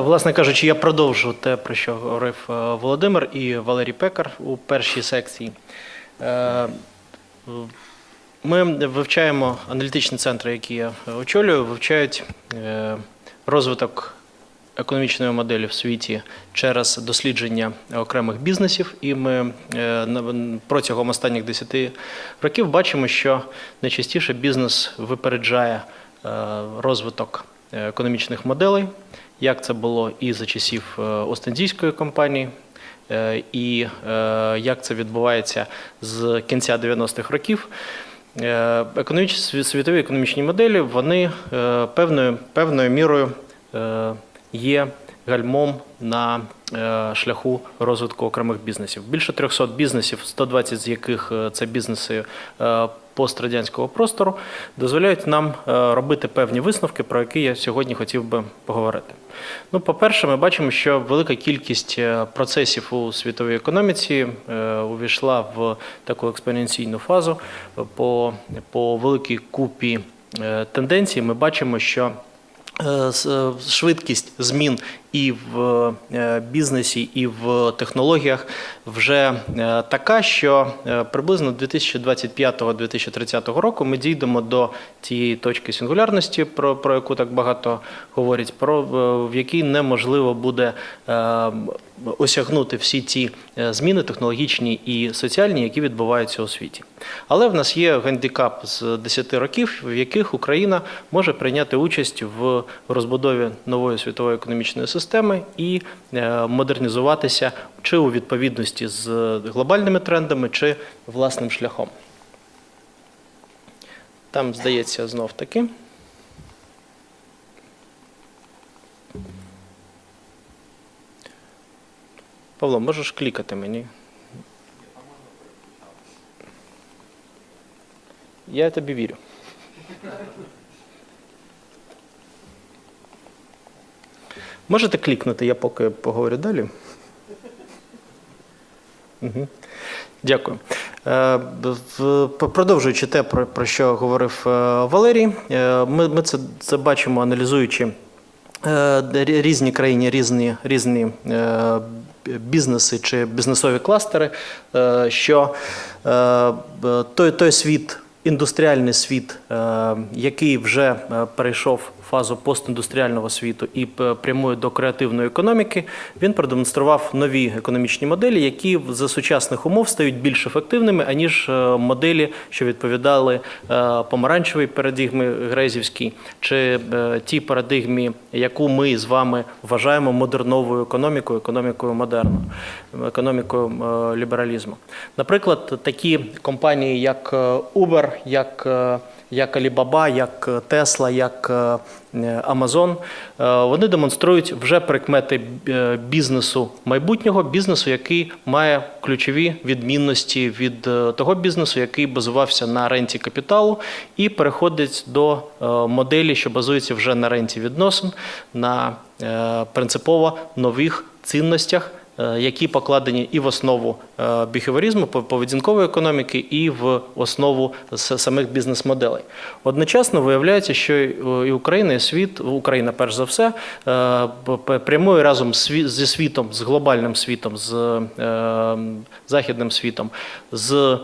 Власне кажучи, я продовжу те, про що говорив е, Володимир і Валерій Пекар у першій секції. Е, Ми вивчаємо аналітичні центри, які я очолюю, вивчають е, розвиток економічної моделі в світі через дослідження окремих бізнесів. І ми е, протягом останніх 10 років бачимо, що найчастіше бізнес випереджає е, розвиток е, економічних моделей, як це було і за часів е, Остіндійської компанії. е, І е, як це відбувається з кінця 90-х років, Е, економіч... світові економічні моделі вони е, певною, певною мірою е, є гальмом на е, шляху розвитку окремих бізнесів. Більше 300 бізнесів, 120 з яких е, це бізнеси е, пострадянського простору, дозволяють нам е, робити певні висновки, про які я сьогодні хотів би поговорити. Ну, по-перше, ми бачимо, що велика кількість е, процесів у світовій економіці е, увійшла в таку експоненційну фазу. По, по великій купі тенденцій ми бачимо, що швидкість змін і в е, бізнесі, і в технологіях вже е, така, що е, приблизно 2025-2030 року ми дійдемо до тієї точки сингулярності, про, про яку так багато говорять, про в якій неможливо буде осягнути всі ті зміни технологічні і соціальні, які відбуваються у світі. Але в нас є гандикап з 10 років, в яких Україна може прийняти участь в розбудові нової світової економічної системи і е, модернізуватися чи у відповідності з глобальними трендами, чи власним шляхом. Там, здається, знов таки. Павло, можеш клікати мені? Я тобі вірю. Можете клікнути, я поки поговорю далі. Угу. Дякую. Е, Продовжуючи те, про, що говорив е, Валерій, е, ми, це, це бачимо, аналізуючи різні країни, різні, різні бізнеси чи бізнесові кластери, що той, той світ, індустріальний світ, який вже перейшов фазу постіндустріального світу і прямує до креативної економіки, він продемонстрував нові економічні моделі, які за сучасних умов стають більш ефективними, аніж е, моделі, що відповідали е, помаранчевій парадигмі Грезівській, чи е, тій парадигмі, яку ми з вами вважаємо модерновою економікою, економікою модерну, економікою лібералізму. Наприклад, такі компанії, як Uber, як як Alibaba, як Tesla, як е, Amazon, е, вони демонструють вже прикмети е, бізнесу майбутнього, бізнесу, який має ключові відмінності від е, того бізнесу, який базувався на ренті капіталу, і переходить до е, моделі, що базується вже на ренті відносин, на е, принципово нових цінностях е, які покладені і в основу е, біхеворізму, поведінкової економіки, і в основу самих бізнес-моделей. Одночасно виявляється, що і Україна, і світ, Україна, перш за все, е, прямує разом зі світом, з глобальним світом, з е, західним світом, з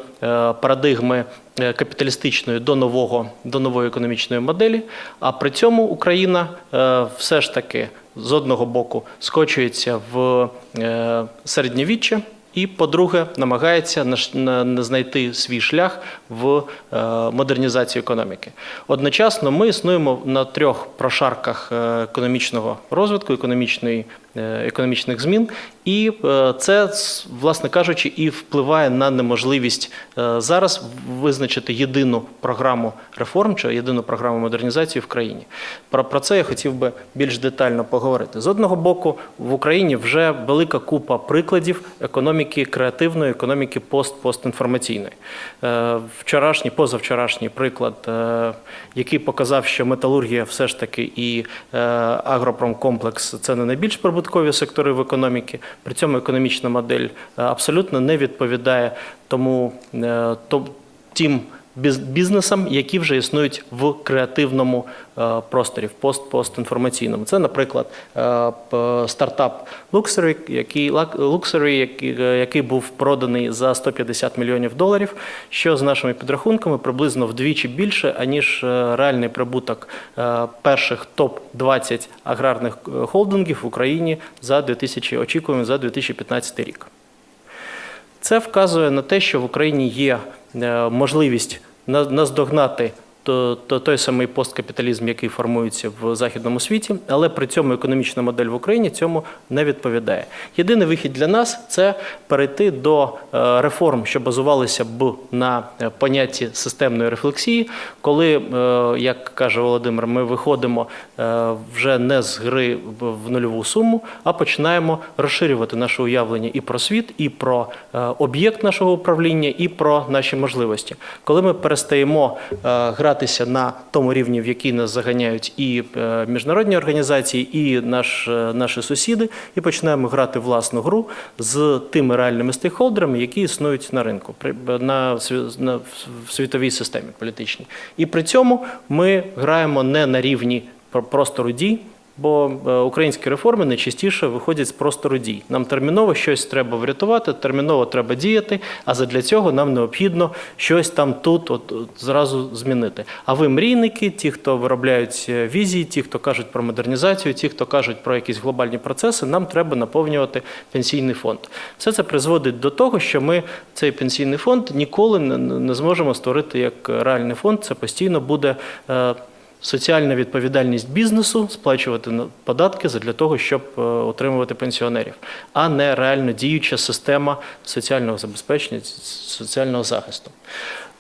парадигми капіталістичної до нового до нової економічної моделі. А при цьому Україна все ж таки з одного боку скочується в середньовіччя. І, по-друге, намагається знайти свій шлях в модернізації модернізацію економіки. Одночасно ми існуємо на трьох прошарках е, економічного розвитку, економічної, е, економічних змін, і е, це, власне кажучи, і впливає на неможливість е, зараз визначити єдину програму реформ чи єдину програму модернізації в країні. Про, про це я хотів би більш детально поговорити. З одного боку, в Україні вже велика купа прикладів економіки креативної, економіки пост-постінформаційної. Е, Вчорашній, позавчорашній приклад, е, який показав, що металургія все ж таки і е, агропромкомплекс це не найбільш прибуткові сектори в економіці. При цьому економічна модель е, абсолютно не відповідає тому е, тим бізнесам, які вже існують в креативному е, просторі, в пост постінформаційному. Це, наприклад, е, стартап Luxury, який Luxury, е, який був проданий за 150 мільйонів доларів, що з нашими підрахунками приблизно вдвічі більше, аніж реальний прибуток перших топ 20 аграрних холдингів в Україні за 2000, очікуємо за 2015 рік. Це вказує на те, що в Україні є можливість на- наздогнати той самий посткапіталізм, який формується в західному світі, але при цьому економічна модель в Україні цьому не відповідає. Єдиний вихід для нас це перейти до е, реформ, що базувалися б на е, понятті системної рефлексії, коли, е, як каже Володимир, ми виходимо вже не з гри в нульову суму, а починаємо розширювати наше уявлення і про світ, і про об'єкт нашого управління, і про наші можливості. Коли ми перестаємо е, гратися на тому рівні, в який нас заганяють і е, міжнародні організації, і наш, е, наші сусіди, і починаємо грати власну гру з тими реальними стейкхолдерами, які існують на ринку, на, на в світовій системі політичній. І при цьому ми граємо не на рівні про- простору дій. Бо е, українські реформи найчастіше виходять з простору дій. Нам терміново щось треба врятувати, терміново треба діяти, а задля цього нам необхідно щось там тут от, от, зразу змінити. А ви мрійники, ті, хто виробляють е, візії, ті, хто кажуть про модернізацію, ті, хто кажуть про якісь глобальні процеси, нам треба наповнювати пенсійний фонд. Все це призводить до того, що ми цей пенсійний фонд ніколи не, не зможемо створити як реальний фонд. Це постійно буде. Соціальна відповідальність бізнесу сплачувати податки для того, щоб е, отримувати пенсіонерів, а не реально діюча система соціального забезпечення, соціального захисту.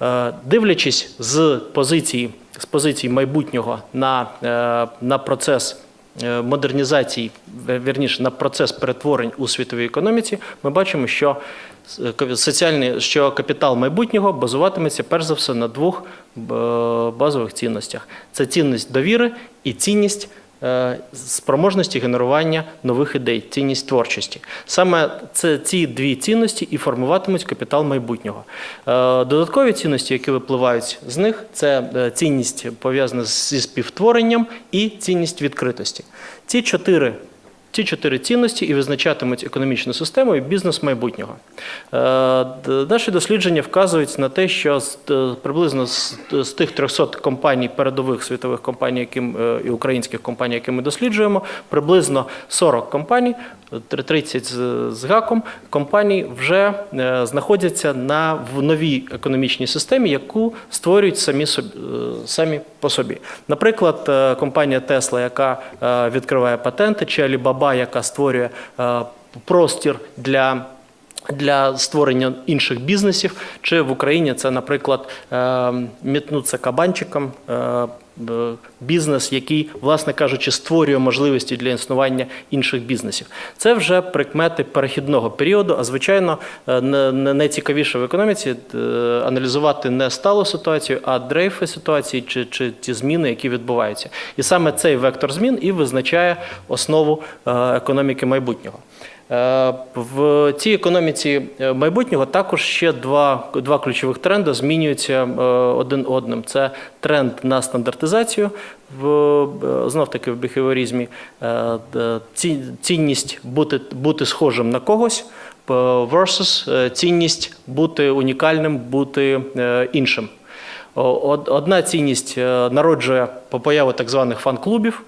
Е, Дивлячись з позиції, з позиції майбутнього на, е, на процес е, модернізації, вер- вірніше на процес перетворень у світовій економіці, ми бачимо, що с- соціальний, що капітал майбутнього базуватиметься перш за все на двох е, базових цінностях: це цінність довіри і цінність. Е, Спроможності генерування нових ідей, цінність творчості. Саме це ці дві цінності і формуватимуть капітал майбутнього. Е, Додаткові цінності, які випливають з них, це е, цінність пов'язана зі співтворенням і цінність відкритості. Ці чотири ці чотири цінності і визначатимуть економічну систему і бізнес майбутнього. Е, Наші дослідження вказують на те, що приблизно з, тих 300 компаній, передових світових компаній, яким, е, і українських компаній, які ми досліджуємо, приблизно 40 компаній, 30 з, гаком, компаній вже е, знаходяться на, в новій економічній системі, яку створюють самі, собі, е, самі по собі. Наприклад, е, компанія Tesla, яка е, відкриває патенти, чи Alibaba, яка створює е, простір для. Для створення інших бізнесів, чи в Україні це, наприклад, е, мітнуться кабанчиком, е, бізнес, який, власне кажучи, створює можливості для існування інших бізнесів. Це вже прикмети перехідного періоду. А звичайно, е, не- найцікавіше в економіці аналізувати не сталу ситуацію, а дрейфи ситуації чи, чи ті зміни, які відбуваються. І саме цей вектор змін і визначає основу економіки майбутнього. Е, В цій економіці е, майбутнього також ще два, два ключових тренди змінюються е, один одним. Це тренд на стандартизацію в знов таки в ці- цінність бути, бути схожим на когось. Versus цінність бути унікальним, бути іншим. Одна цінність народжує по появу так званих фан-клубів.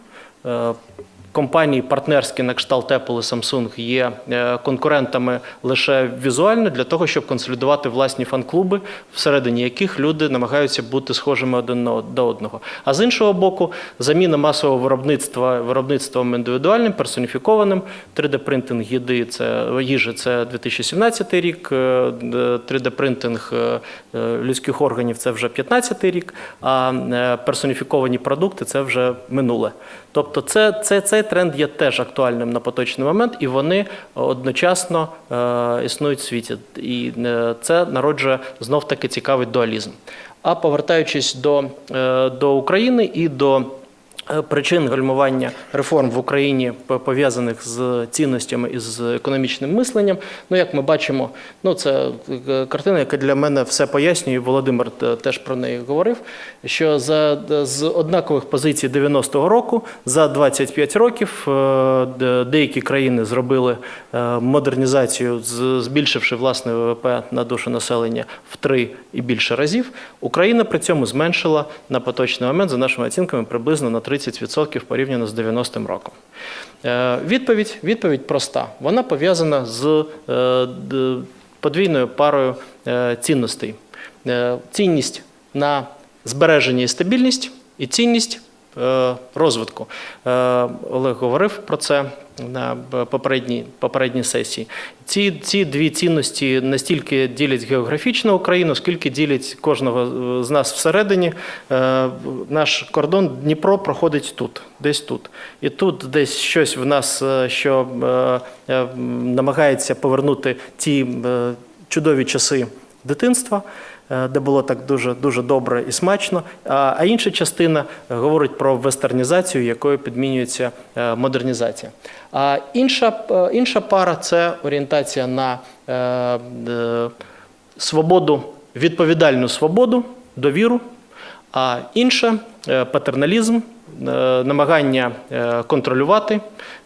Компанії партнерські на кшталт Apple і Samsung є е, конкурентами лише візуально для того, щоб консолідувати власні фан-клуби, всередині яких люди намагаються бути схожими один до одного. А з іншого боку, заміна масового виробництва виробництвом індивідуальним, персоніфікованим, 3D-принтинг їди це їжі це 2017 рік, е, 3D-принтинг е, е, людських органів це вже 15 рік, а персоніфіковані продукти це вже минуле. Тобто, це, це, цей тренд є теж актуальним на поточний момент, і вони одночасно е, існують в світі. І е, це народжує знов таки цікавий дуалізм. А повертаючись до, е, до України і до е, причин гальмування реформ в Україні пов'язаних з цінностями і з економічним мисленням. Ну, як ми бачимо, ну це е, картина, яка для мене все пояснює. Володимир е, теж про неї говорив. Що за з однакових позицій 90-го року за 25 років е, деякі країни зробили е, модернізацію, збільшивши власне ВВП на душу населення в три і більше разів. Україна при цьому зменшила на поточний момент, за нашими оцінками, приблизно на 30% порівняно з 90-м роком. Е, Відповідь, відповідь проста. Вона пов'язана з е, подвійною парою е, цінностей. Цінність на збереження і стабільність, і цінність розвитку. Е, Олег говорив про це на попередній, попередній сесії. Ці, ці дві цінності настільки ділять географічно Україну, скільки ділять кожного е, з нас всередині. Е, Наш кордон Дніпро проходить тут, десь тут. І тут десь щось в нас, е, що е, е, намагається повернути ті е, чудові часи дитинства, е, де було так дуже, дуже добре і смачно. А інша частина е, говорить про вестернізацію, якою підмінюється е, модернізація. А інша, е, інша пара це орієнтація на е, е, свободу, відповідальну свободу, довіру. А інше е, патерналізм, е, намагання е, контролювати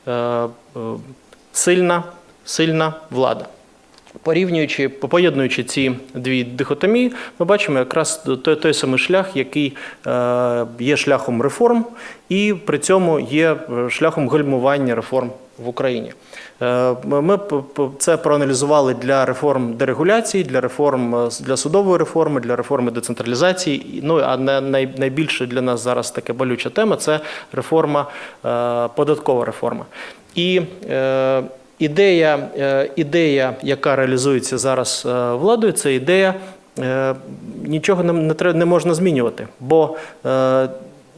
е, е, сильна, сильна влада. Порівнюючи, поєднуючи ці дві дихотомії, ми бачимо якраз той, той самий шлях, який е, є шляхом реформ, і при цьому є е, шляхом гальмування реформ в Україні. Е, Ми це проаналізували для реформ дерегуляції, для реформ для судової реформи, для реформи децентралізації. Ну а на- найбільше для нас зараз таке болюча тема це реформа, податкова реформа. І Ідея, е, ідея, яка реалізується зараз е, владою, це ідея е, нічого не, треба- не можна змінювати, бо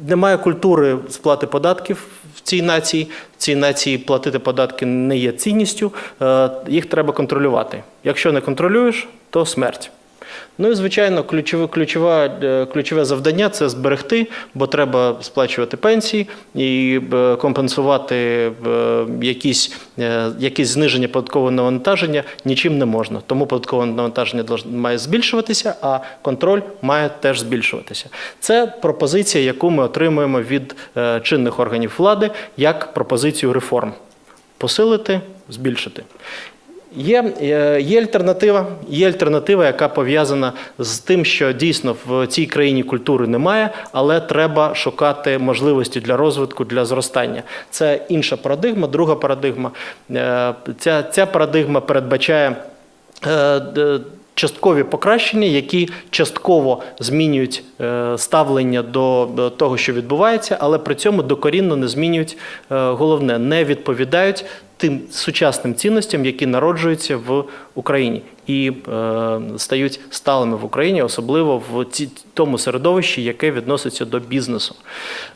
немає культури сплати податків в цій нації. Цій нації платити податки не є цінністю, їх треба контролювати. Якщо не контролюєш, то смерть. Ну і звичайно, ключове, ключове, ключове завдання це зберегти, бо треба сплачувати пенсії і е, компенсувати е, якісь, е, якісь зниження податкового навантаження нічим не можна. Тому податкове навантаження має збільшуватися, а контроль має теж збільшуватися. Це пропозиція, яку ми отримуємо від чинних органів влади як пропозицію реформ. Посилити, збільшити. Є, е, є альтернатива, є альтернатива, яка пов'язана з тим, що дійсно в цій країні культури немає, але треба шукати можливості для розвитку, для зростання. Це інша парадигма, друга парадигма. Е, Ця, ця парадигма передбачає. е, Часткові покращення, які частково змінюють ставлення до того, що відбувається, але при цьому докорінно не змінюють головне, не відповідають тим сучасним цінностям, які народжуються в Україні і е, стають сталими в Україні, особливо в ті, тому середовищі, яке відноситься до бізнесу.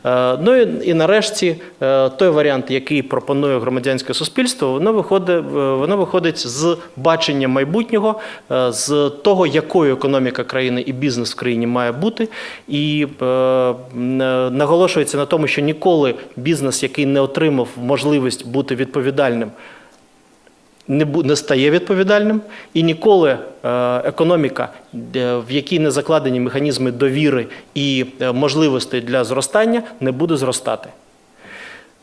Е, ну і, і нарешті е, той варіант, який пропонує громадянське суспільство, воно виходить, е, воно виходить з бачення майбутнього, е, з того, якою економіка країни і бізнес в країні має бути, і е, е, наголошується на тому, що ніколи бізнес, який не отримав можливість бути відповідальним, не не стає відповідальним, і ніколи е, економіка, де- в якій не закладені механізми довіри і е, можливостей для зростання, не буде зростати.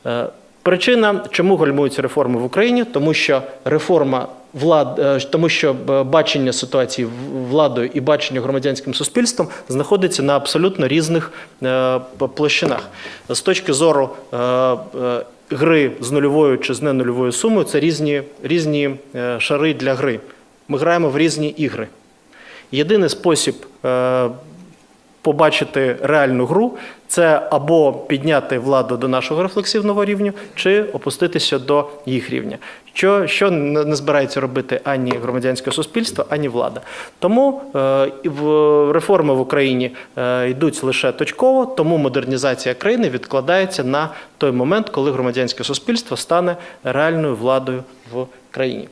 Е, Причина, чому гальмуються реформи в Україні, тому що реформа влад, е, тому що е, бачення ситуації владою і бачення громадянським суспільством знаходиться на абсолютно різних е, площинах. З точки зору е, е, гри з нульовою чи з ненульовою сумою, це різні, різні е, шари для гри. Ми граємо в різні ігри. Єдиний спосіб е, побачити реальну гру це або підняти владу до нашого рефлексивного рівня, чи опуститися до їх рівня. Що, що не збирається робити ані громадянське суспільство, ані влада. Тому е, в реформи в Україні е, йдуть лише точково, тому модернізація країни відкладається на той момент, коли громадянське суспільство стане реальною владою в країні.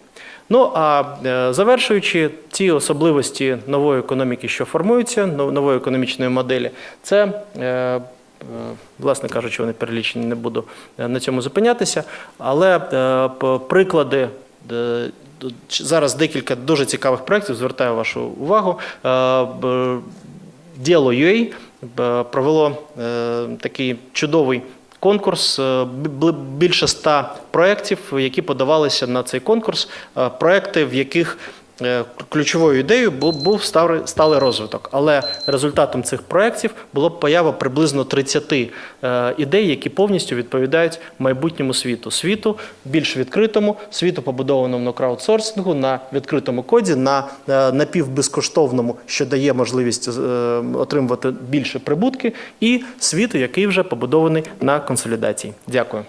Ну а е, завершуючи ці особливості нової економіки, що формуються, нової економічної моделі, це е, Власне кажучи, вони перелічені, не буду е, на цьому зупинятися. Але е, приклади е, зараз декілька дуже цікавих проєктів. Звертаю вашу увагу. Е, б- провело е, такий чудовий конкурс. е, Більше ста проєктів, які подавалися на цей конкурс. Е, Проекти, в яких ключовою ідеєю був, сталий, розвиток. Але результатом цих проєктів було поява приблизно 30 е, ідей, які повністю відповідають майбутньому світу. Світу більш відкритому, світу побудованому на краудсорсингу, на відкритому коді, на е, напівбезкоштовному, що дає можливість е, отримувати більше прибутки, і світу, який вже побудований на консолідації. Дякую.